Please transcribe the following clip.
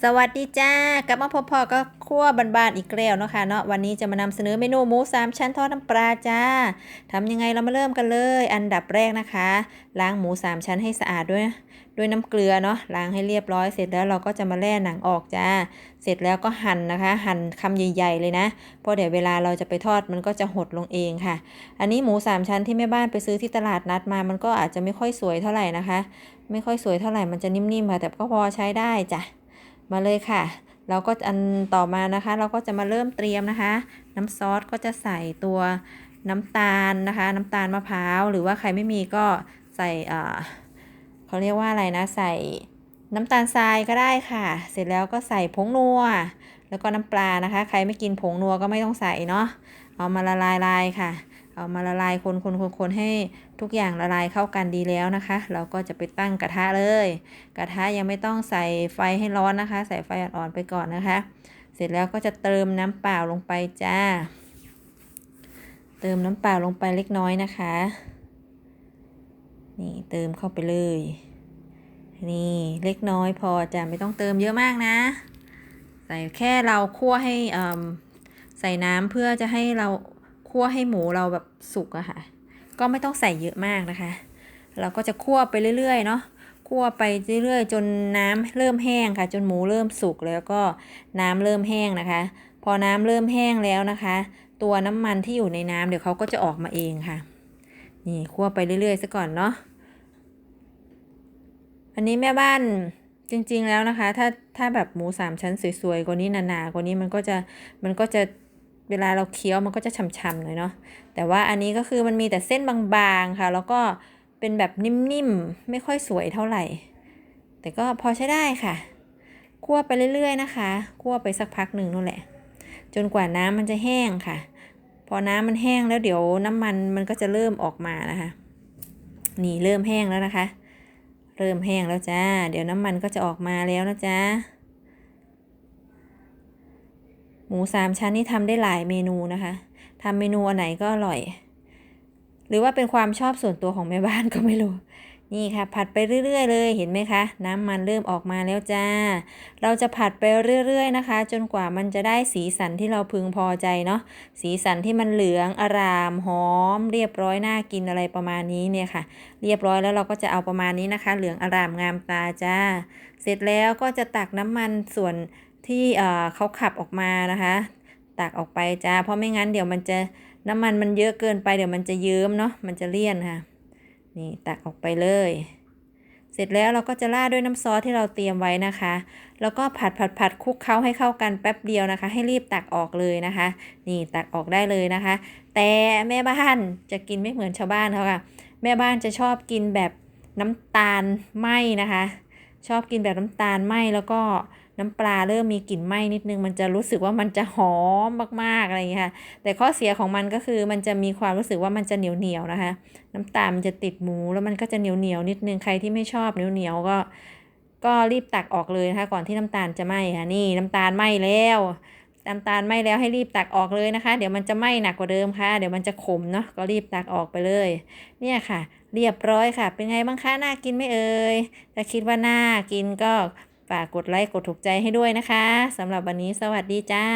สวัสดีจ้ากลับมาพบพอก็คั่วบานๆอีกแล้วเนาะค่ะเนาะวันนี้จะมานำเสนอเมนูหมูสามชั้นทอดน้ำปลาจ้าทำยังไงเรามาเริ่มกันเลย อันดับแรกนะคะ ล้างหมูสามชั้นให้สะอาดด้วย ด้วยน้ำเกลือเนาะล้างให้เรียบร้อยเสร็จแล้วเราก็จะมาแล่หนังออกจ้า เสร็จแล้วก็หั่นนะคะ หั่นคำใหญ่ๆเลยนะเพราะเดี๋ยวเวลาเราจะไปทอดมันก็จะหดลงเองค่ะ อันนี้หมูสามชั้นที่แม่บ้านไปซื้อที่ตลาดนัดมา มันก็อาจจะไม่ค่อยสวยเท่าไหร่นะคะ ไม่ค่อยสวยเท่าไหร่มันจะนิ่มๆค่ะแต่ก็พอใช้ได้จ้ะ มาเลยค่ะ เราก็อันต่อมานะคะ เราก็จะมาเริ่มเตรียมนะคะ น้ำซอสก็จะใส่ตัวน้ำตาลนะคะ น้ำตาลมะพร้าว หรือว่าใครไม่มีก็ใส่เขาเรียกว่าอะไรนะ ใส่น้ำตาลทรายก็ได้ค่ะ เสร็จแล้วก็ใส่ผงนัว แล้วก็น้ำปลานะคะ ใครไม่กินผงนัวก็ไม่ต้องใส่เนาะ เอามาละลายลายค่ะ เอามาละลายคนคนคนคนให้ทุกอย่างละลายเข้ากันดีแล้วนะคะ เราก็จะไปตั้งกระทะเลย กระทะยังไม่ต้องใส่ไฟให้ร้อนนะคะ ใส่ไฟอ่อนๆไปก่อนนะคะ เสร็จแล้วก็จะเติมน้ำเปล่าลงไปจ้า เติมน้ำเปล่าลงไปเล็กน้อยนะคะ นี่เติมเข้าไปเลย นี่เล็กน้อยพอจะไม่ต้องเติมเยอะมากนะ ใส่แค่เราคั่วให้ใส่น้ำเพื่อจะให้เรา คั่วให้หมูเราแบบสุกอะค่ะ ก็ไม่ต้องใส่เยอะมากนะคะ เราก็จะคั่วไปเรื่อยๆเนาะคั่วไปเรื่อยๆ จนน้ำเริ่มแห้งค่ะ จนหมูเริ่มสุกแล้วก็น้ำเริ่มแห้งนะคะ พอน้ำเริ่มแห้งแล้วนะคะ ตัวน้ำมันที่อยู่ในน้ำเดี๋ยวเขาก็จะออกมาเองค่ะ นี่คั่วไปเรื่อยๆซะก่อนเนาะอันนี้แม่บ้านจริงๆแล้วนะคะ ถ้าถ้าแบบหมูสามชั้นสวยๆกว่านี้หนาๆกว่านี้มันก็จะมันก็จะ เวลาเราเคี้ยวมันก็จะฉ่ำๆหน่อยเนาะแต่ว่าอันนี้ก็คือมันมีแต่เส้นบางๆค่ะ แล้วก็เป็นแบบนิ่มๆ ไม่ค่อยสวยเท่าไหร่ แต่ก็พอใช้ได้ค่ะคั่วไปเรื่อยๆนะคะคั่วไปสักพักหนึ่งนู่นแหละ จนกว่าน้ำมันจะแห้งค่ะ พอน้ำมันแห้งแล้วเดี๋ยวน้ำมันมันก็จะเริ่มออกมานะคะ นี่เริ่มแห้งแล้วนะคะ เริ่มแห้งแล้วจ้า เดี๋ยวน้ำมันก็จะออกมาแล้วนะจ๊ะห มูสามชั้นนี่ทำได้หลายเมนูนะคะทำเมนูอันไหนก็อร่อย หรือว่าเป็นความชอบส่วนตัวของแม่บ้านก็ไม่รู้ นี่ค่ะ ผัดไปเรื่อย ๆ เลยเห็นไหมคะ น้ำมันเริ่มออกมาแล้วจ้า เราจะผัดไปเรื่อย ๆ นะคะ จนกว่ามันจะได้สีสันที่เราพึงพอใจเนาะสีสันที่มันเหลืองอารามหอม เรียบร้อยน่ากินอะไรประมาณนี้เนี่ยค่ะ เรียบร้อยแล้วเราก็จะเอาประมาณนี้นะคะ เหลืองอารามงามตาจ้า เสร็จแล้วก็จะตักน้ำมันส่วน ที่เขาขับออกมานะคะตักออกไปจ้าเพราะไม่งั้นเดี๋ยวมันจะน้ำมันมันเยอะเกินไปเดี๋ยวมันจะเยิ้มเนาะมันจะเลี่ยนค่ะ นี่ตักออกไปเลย เสร็จแล้วเราก็จะราดด้วยน้ำซอสที่เราเตรียมไว้นะคะ แล้วก็ผัดผัดผัดคลุกเคล้าให้เข้ากันแป๊บเดียวนะคะ ให้รีบตักออกเลยนะคะ นี่ตักออกได้เลยนะคะ แต่แม่บ้านจะกินไม่เหมือนชาวบ้านเขาค่ะ แม่บ้านจะชอบกินแบบน้ำตาลไหมนะคะ ชอบกินแบบน้ำตาลไหมแล้วก็ น้ำปลาเริ่มมีกลิ่นไหม้นิดนึง มันจะรู้สึกว่ามันจะหอมมากๆอะไรอย่างเงี้ยค่ะ แต่ข้อเสียของมันก็คือมันจะมีความรู้สึกว่ามันจะเหนียวเหนียวนะคะ น้ำตาลมันจะติดหมูแล้วมันก็จะเหนียวเหนียวนิดนึง ใครที่ไม่ชอบเหนียวเหนียวก็ก็รีบตักออกเลยนะคะก่อนที่น้ำตาลจะไหม้ค่ะนี่น้ำตาลไหม้แล้วน้ำตาลไหม้แล้วให้รีบตักออกเลยนะคะ เดี๋ยวมันจะไหม้หนักกว่าเดิมค่ะ เดี๋ยวมันจะขมเนาะก็รีบตักออกไปเลย เนี่ยค่ะ เรียบร้อยค่ะ เป็นไงบ้างคะน่ากินไหมเอ่ยถ้าคิดว่าน่ากินก็ ฝากกดไลค์กดถูกใจให้ด้วยนะคะสำหรับวันนี้สวัสดีจ้า